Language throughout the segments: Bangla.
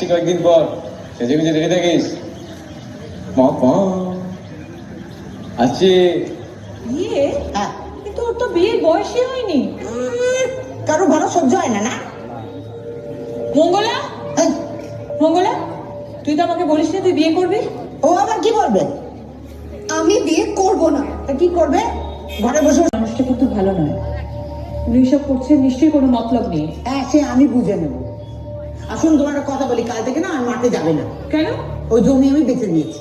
আসছি কয়েকদিন পর। সেজে গুজে রেডি থাকিস আসছি। বিয়ে? হ্যাঁ। কিন্তু ওর তো বিয়ের বয়সই হয়নি। কারও ভালো সহ্য হয় না না? মঙ্গলা? এই, মঙ্গলা তুই তো আমাকে বলিস না তুই বিয়ে করবি? ও আবার কি বলবে? আমি বিয়ে করব না। তা কি করবে? ঘরে বসে বসে- মানুষটা কিন্তু ভালো নয়। উনি সব করছে নিশ্চয়ই কোনো মতলব নেই। হ্যাঁ সে আমি বুঝে নেব। আসুন তোমার একটা কথা বলি কাল থেকে না আর মাঠে যাবে না। কেন? ওই জমি আমি বেঁচে দিয়েছি।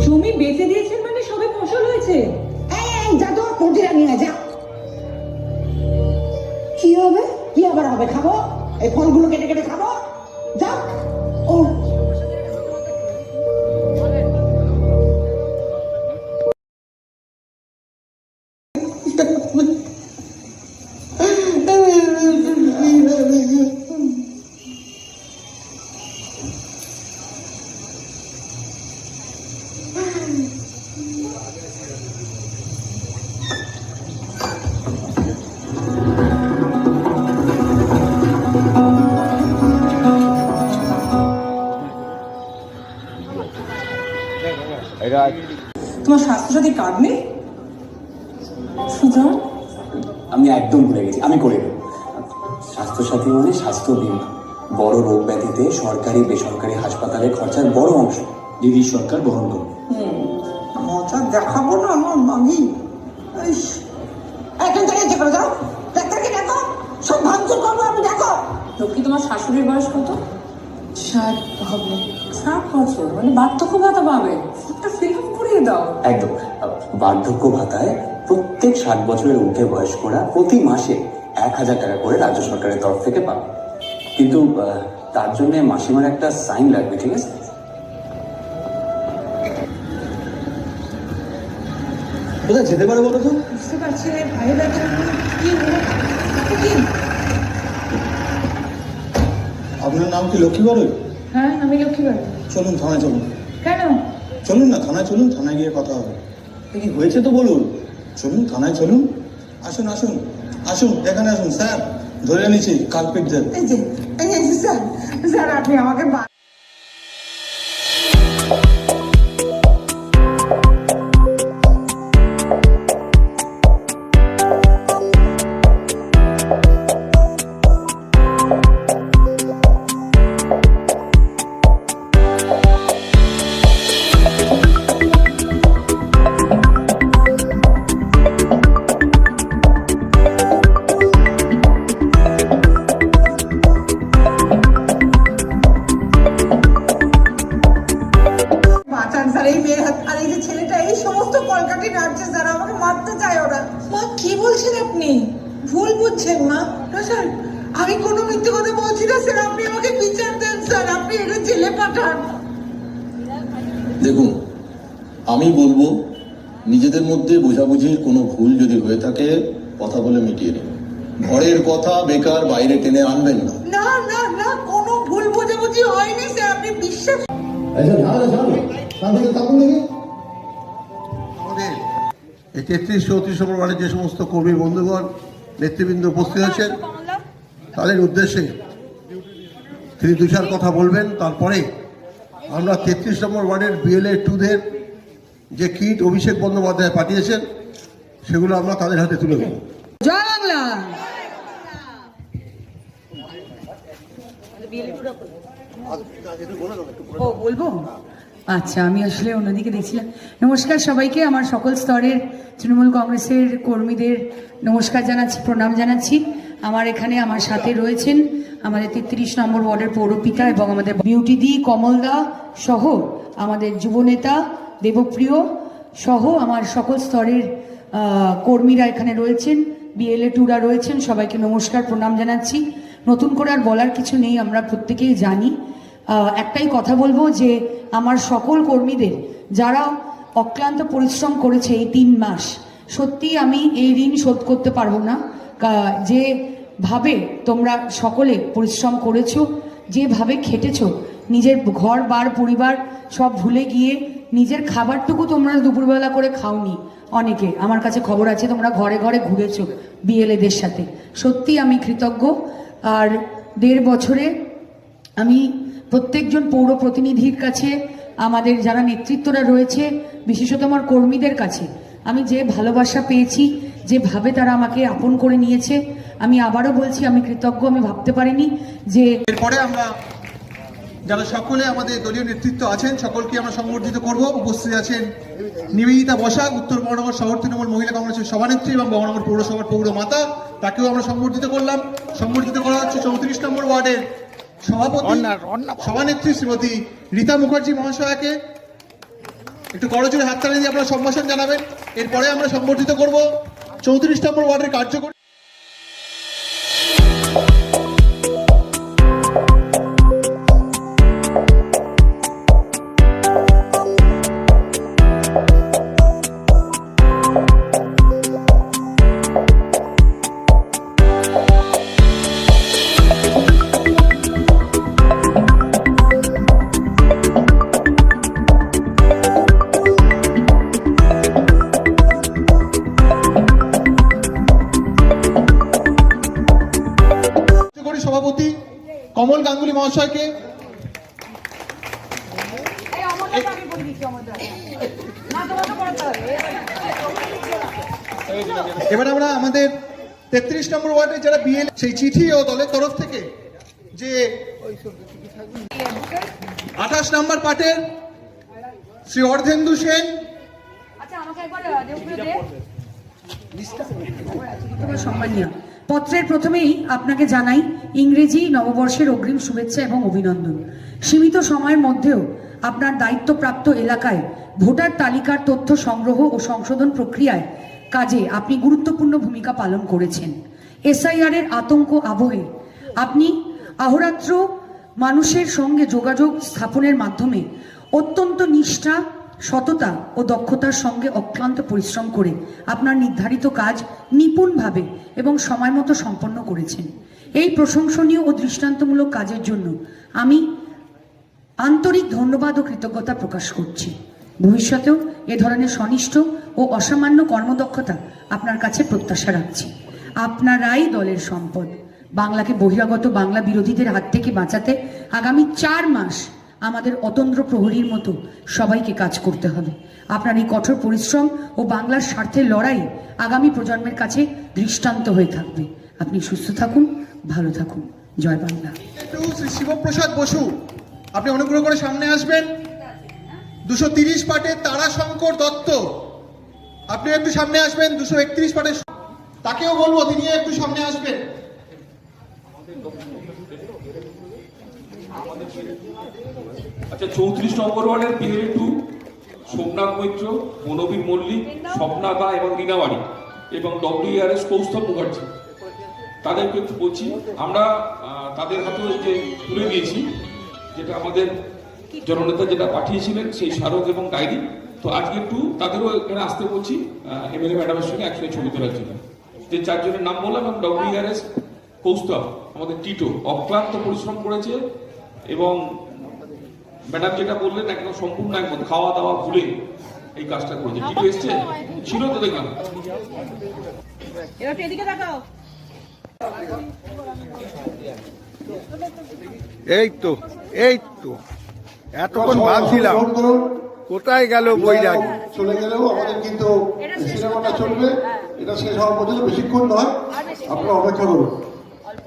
জমি বেঁচে দিয়েছেন মানে সবে ফসল হয়েছে? এই, এই, যা তো পটিরা নিয়ে যা। কি হবে? কি আবার হবে? খাব? এই ফলগুলো কেটে কেটে খাব? যা এটা তোমার স্বাস্থ্যসাথী কার্ড নেই? সুতরাং আমি একদম ভুলে গেছি আমি করে দেবো স্বাস্থ্যসাথী মানে স্বাস্থ্য বীমা। বড় রোগ ব্যাধিতে সরকারি বেসরকারি হাসপাতালে খরচার বড় অংশ দিদি সরকার বহন করবে। মজা দেখাবো না আমার মামি। এখান থেকে যাও ডাক্তারকে দেখো সব ভাঙচুর করব আমি দেখো লক্ষ্মী তোমার শাশুড়ির বয়স কত? ষাট হবে। ষাট বছর মানে বার্ধক্য ভাতা পাবে। একটা ফিল আপ করিয়ে দাও। একদম। বার্ধক্য ভাতায় প্রত্যেক ষাট বছরের ঊর্ধ্বে বয়স্করা প্রতি মাসে এক হাজার টাকা করে রাজ্য সরকারের তরফ থেকে পাবে। কিন্তু তার জন্য মাসিমার একটা সাইন লাগবে ঠিক আছে? কোথায় যেতে পারে বলো তো? বুঝতে পারছি না ভাই কি কি? আপনার নাম কি লক্ষ্মী বড়ই হ্যাঁ আমি লক্ষ্মী বাড়ি চলুন থানায় চলুন। কেন? চলুন না, থানায় চলুন, থানায় গিয়ে কথা হবে। কি হয়েছে তো বলুন? চলুন, থানায় চলুন। আসুন আসুন আসুন, এখানে আসুন, স্যার, ধরে নিচ্ছি যে স্যার স্যার, আপনি আমাকে মা কি বলছেন আপনি ভুল বুঝছেন মা না স্যার আমি কোনো মিথ্যে কথা বলছি না স্যার আপনি আমাকে বিচার দেন স্যার আপনি এটা জেলে পাঠান দেখুন আমি বলব নিজেদের মধ্যে বোঝাবুঝির কোনো ভুল যদি হয়ে থাকে কথা বলে মিটিয়ে নিন ঘরের কথা বেকার বাইরে টেনে আনবেন না না না না কোনো ভুল বোঝাবুঝি হয়নি স্যার আপনি বিশ্বাস আমাদের এই তেত্রিশ চৌত্রিশ নম্বর ওয়ার্ডের যে সমস্ত কর্মী বন্ধুগণ নেতৃবৃন্দ উপস্থিত আছেন তাদের উদ্দেশ্যে তিনি দু কথা বলবেন। তারপরে আমরা তেত্রিশ নম্বর ওয়ার্ডের বিএলএ টুদের যে কিট অভিষেক বন্দ্যোপাধ্যায় পাঠিয়েছেন সেগুলো আমরা তাদের হাতে তুলে দেবো। জয় বাংলা! বলব? আচ্ছা আমি আসলে অন্যদিকে দেখছিলাম। নমস্কার সবাইকে, আমার সকল স্তরের তৃণমূল কংগ্রেসের কর্মীদের নমস্কার জানাচ্ছি, প্রণাম জানাচ্ছি। আমার এখানে আমার সাথে রয়েছেন আমাদের তেত্রিশ নম্বর ওয়ার্ডের পৌরপিতা এবং আমাদের বিউটি দি কমলদা সহ আমাদের যুবনেতা দেবপ্রিয় সহ আমার সকল স্তরের কর্মীরা এখানে রয়েছেন। বিএলএ টুরা রয়েছেন, সবাইকে নমস্কার, প্রণাম জানাচ্ছি। নতুন করে আর বলার কিছু নেই, আমরা প্রত্যেকেই জানি। একটাই কথা বলব যে আমার সকল কর্মীদের যারা অক্লান্ত পরিশ্রম করেছে এই তিন মাস সত্যি আমি এই ঋণ শোধ করতে পারব না। কা- যেভাবে তোমরা সকলে পরিশ্রম করেছ, যেভাবে খেটেছো, নিজের ঘর, বার, পরিবার সব ভুলে গিয়ে নিজের খাবারটুকু তোমরা দুপুরবেলা করে খাওনি অনেকে। আমার কাছে খবর আছে, তোমরা ঘরে ঘরে ঘুরেছো বিএলএদের সাথে। সত্যি আমি কৃতজ্ঞ। আর দেড় বছরে আমি প্রত্যেকজন পৌর প্রতিনিধির কাছে, আমাদের যারা নেতৃত্বরা রয়েছে, বিশেষত আমার কর্মীদের কাছে, আমি যে ভালোবাসা পেয়েছি, যেভাবে তারা আমাকে আপন করে নিয়েছে, আমি আবারও বলছি, আমি কৃতজ্ঞ, আমি ভাবতে পারিনি যে এরপরে আমরা যারা সকলে আমাদের দলীয় নেতৃত্ব আছেন, সকলকে আমরা সংবর্ধিত করব। উপস্থিত আছেন নিবেদিতা বসাক, উত্তর বহনগর শহর তৃণমূল মহিলা কংগ্রেসের সভানেত্রী এবং বহনগর পৌরসভার পৌর মাতা তাকেও আমরা সংবর্ধিত করলাম। সংবর্ধিত করা হচ্ছে চৌত্রিশ নম্বর ওয়ার্ডের সভাপতি সভানেত্রী শ্রীমতী রীতা মুখার্জি মহাশয়াকে একটু করজোরে হাততালি দিয়ে আপনারা সম্ভাষণ জানাবেন। এরপরে আমরা সংবর্ধিত করব। চৌত্রিশ নম্বর ওয়ার্ডের কার্যকরী কার্যকরী মহাশয়কে। এবার আমরা আমাদের তেত্রিশ নম্বর ওয়ার্ডে যারা বিএল সেই চিঠি ও দলের তরফ থেকে যে আঠাশ নম্বর পার্টের শ্রী অর্ধেন্দু সেন। সম্মানীয় পত্রের প্রথমেই আপনাকে জানাই ইংরেজি নববর্ষের অগ্রিম শুভেচ্ছা এবং অভিনন্দন। সীমিত সময়ের মধ্যেও আপনার দায়িত্বপ্রাপ্ত এলাকায় ভোটার তালিকার তথ্য সংগ্রহ ও সংশোধন প্রক্রিয়ায় কাজে আপনি গুরুত্বপূর্ণ ভূমিকা পালন করেছেন। এসআইআর এর আতঙ্ক আবহে আপনি আহরাত্র মানুষের সঙ্গে যোগাযোগ স্থাপনের মাধ্যমে অত্যন্ত নিষ্ঠা সততা ও দক্ষতার সঙ্গে অক্লান্ত পরিশ্রম করে আপনার নির্ধারিত কাজ নিপুণভাবে এবং সময় মতো সম্পন্ন করেছেন। এই প্রশংসনীয় ও দৃষ্টান্তমূলক কাজের জন্য আমি আন্তরিক ধন্যবাদ ও কৃতজ্ঞতা প্রকাশ করছি। ভবিষ্যতেও এ ধরনের সনিষ্ঠ ও অসামান্য কর্মদক্ষতা আপনার কাছে প্রত্যাশা রাখছি। আপনারাই দলের সম্পদ। বাংলাকে বহিরাগত বাংলা বিরোধীদের হাত থেকে বাঁচাতে আগামী চার মাস আমাদের অতন্দ্র প্রহরীর মতো সবাইকে কাজ করতে হবে। আপনার এই কঠোর পরিশ্রম ও বাংলার স্বার্থের লড়াই আগামী প্রজন্মের কাছে দৃষ্টান্ত হয়ে থাকবে। আপনি সুস্থ থাকুন, ভালো থাকুন। জয় বাংলা। শ্রী শিবপ্রসাদ বসু, আপনি অনুগ্রহ করে সামনে আসবেন। দুশো তিরিশ পাটে তারাশঙ্কর দত্ত আপনি একটু সামনে আসবেন। দুশো একত্রিশ পাটে তাকেও বলব তিনি একটু সামনে আসবেন। আচ্ছা চৌত্রিশ নম্বর ওয়ার্ডের পিএল টু, সোমনাথ মৈত্র, মনোবীর মল্লিক, স্বপ্না দা এবং রিনাবাড়ি এবং ডব্লিউআরএস কৌস্তব মুখার্জি। তাদেরকে একটু বলছি, আমরা তাদের হাতে যে তুলে দিয়েছি, যেটা আমাদের জননেতা যেটা পাঠিয়েছিলেন, সেই স্মারক এবং ডায়েরি। তো আজকে একটু তাদেরও এখানে আসতে বলছি এমএলএ ম্যাডামের সঙ্গে একসঙ্গে ছবি তোলার জন্য। যে চারজনের নাম বললাম এবং ডব্লিউআরএস কৌস্তব, আমাদের টিটো, অক্লান্ত পরিশ্রম করেছে এবং ম্যাডাম যেটা বললেন একদম সম্পূর্ণ একদম খাওয়া দাওয়া ভুলে এই কাজটা করেছে। টিটো এসছে? ছিল তো দেখলাম। এই তো এই তো। এতক্ষণ ভাবছিলাম কোথায় গেল বৈরাগী? চলে গেলেও আমাদের কিন্তু সিনেমাটা চলবে। এটা শেষ হওয়ার পর্যন্ত বেশিক্ষণ নয়। আপনারা অপেক্ষা করুন।